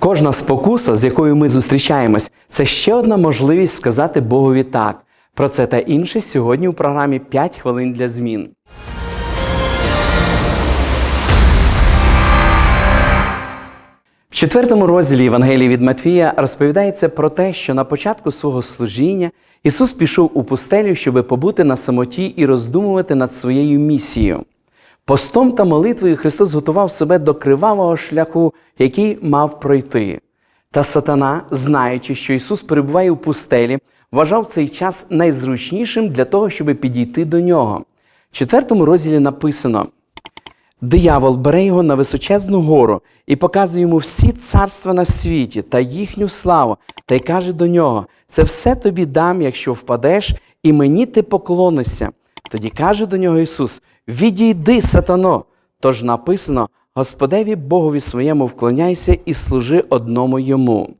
Кожна спокуса, з якою ми зустрічаємось, це ще одна можливість сказати Богові так. Про це та інше сьогодні у програмі «5 хвилин для змін. В четвертому розділі Євангелії від Матвія розповідається про те, що на початку свого служіння Ісус пішов у пустелю, щоб побути на самоті і роздумувати над своєю місією. Постом та молитвою Христос готував себе до кривавого шляху, який мав пройти. Та сатана, знаючи, що Ісус перебуває у пустелі, вважав цей час найзручнішим для того, щоб підійти до нього. В четвертому розділі написано: Диявол бере його на височезну гору і показує йому всі царства на світі та їхню славу, та й каже до нього: Це все тобі дам, якщо впадеш, і мені ти поклонишся. Тоді каже до нього Ісус: Відійди, сатано. Тож написано: Господеві Богові своєму вклоняйся і служи одному йому.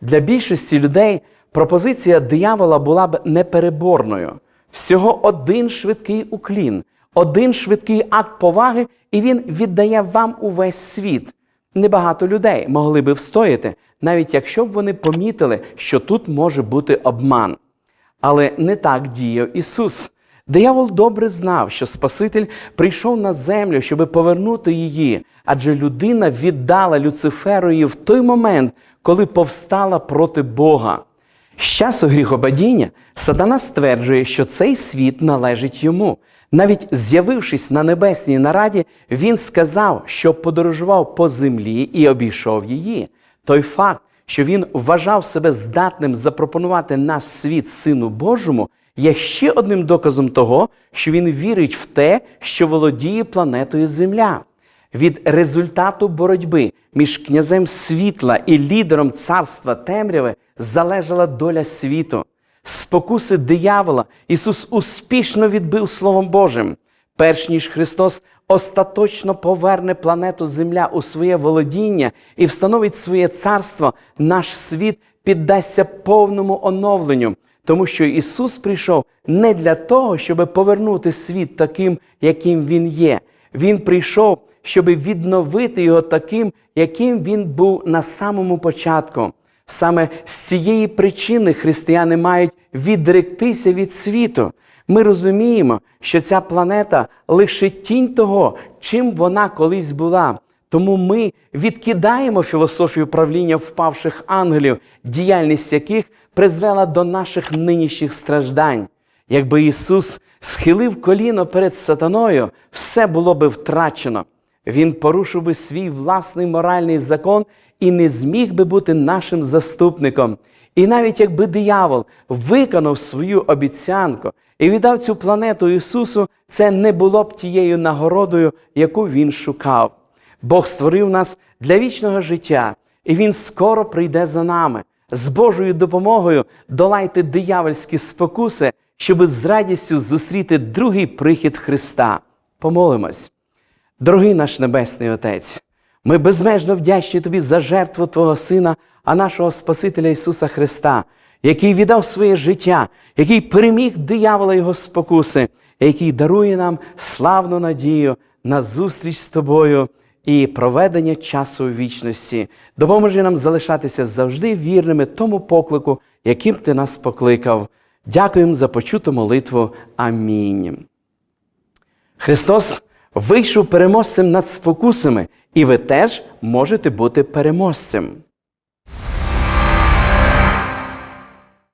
Для більшості людей пропозиція диявола була б непереборною. Всього один швидкий уклін, один швидкий акт поваги, і він віддає вам увесь світ. Небагато людей могли би встояти, навіть якщо б вони помітили, що тут може бути обман. Але не так діяв Ісус. Диявол добре знав, що Спаситель прийшов на землю, щоб повернути її, адже людина віддала Люциферові в той момент, коли повстала проти Бога. З часу гріхопадіння Сатана стверджує, що цей світ належить йому. Навіть з'явившись на небесній нараді, він сказав, що подорожував по землі і обійшов її. Той факт, що він вважав себе здатним запропонувати наш світ Сину Божому, є ще одним доказом того, що він вірить в те, що володіє планетою Земля. Від результату боротьби між князем світла і лідером царства темряви залежала доля світу. Спокуси диявола Ісус успішно відбив Словом Божим. Перш ніж Христос остаточно поверне планету Земля у своє володіння і встановить своє царство, наш світ піддасться повному оновленню, тому що Ісус прийшов не для того, щоб повернути світ таким, яким Він є. Він прийшов, щоб відновити його таким, яким він був на самому початку. Саме з цієї причини християни мають відректися від світу. Ми розуміємо, що ця планета лише тінь того, чим вона колись була. Тому ми відкидаємо філософію правління впавших ангелів, діяльність яких призвела до наших нинішніх страждань. Якби Ісус схилив коліно перед сатаною, все було би втрачено. Він порушив би свій власний моральний закон і не зміг би бути нашим заступником. І навіть якби диявол виконав свою обіцянку і віддав цю планету Ісусу, це не було б тією нагородою, яку Він шукав. Бог створив нас для вічного життя, і Він скоро прийде за нами. З Божою допомогою долайте диявольські спокуси, щоб з радістю зустріти другий прихід Христа. Помолимось. Дорогий наш Небесний Отець, ми безмежно вдячні Тобі за жертву Твого Сина, а нашого Спасителя Ісуса Христа, який віддав своє життя, який переміг диявола Його спокуси, який дарує нам славну надію на зустріч з Тобою і проведення часу у вічності. Допоможи нам залишатися завжди вірними тому поклику, яким Ти нас покликав. Дякуємо за почуту молитву. Амінь. Христос вийшов переможцем над спокусами, і ви теж можете бути переможцем.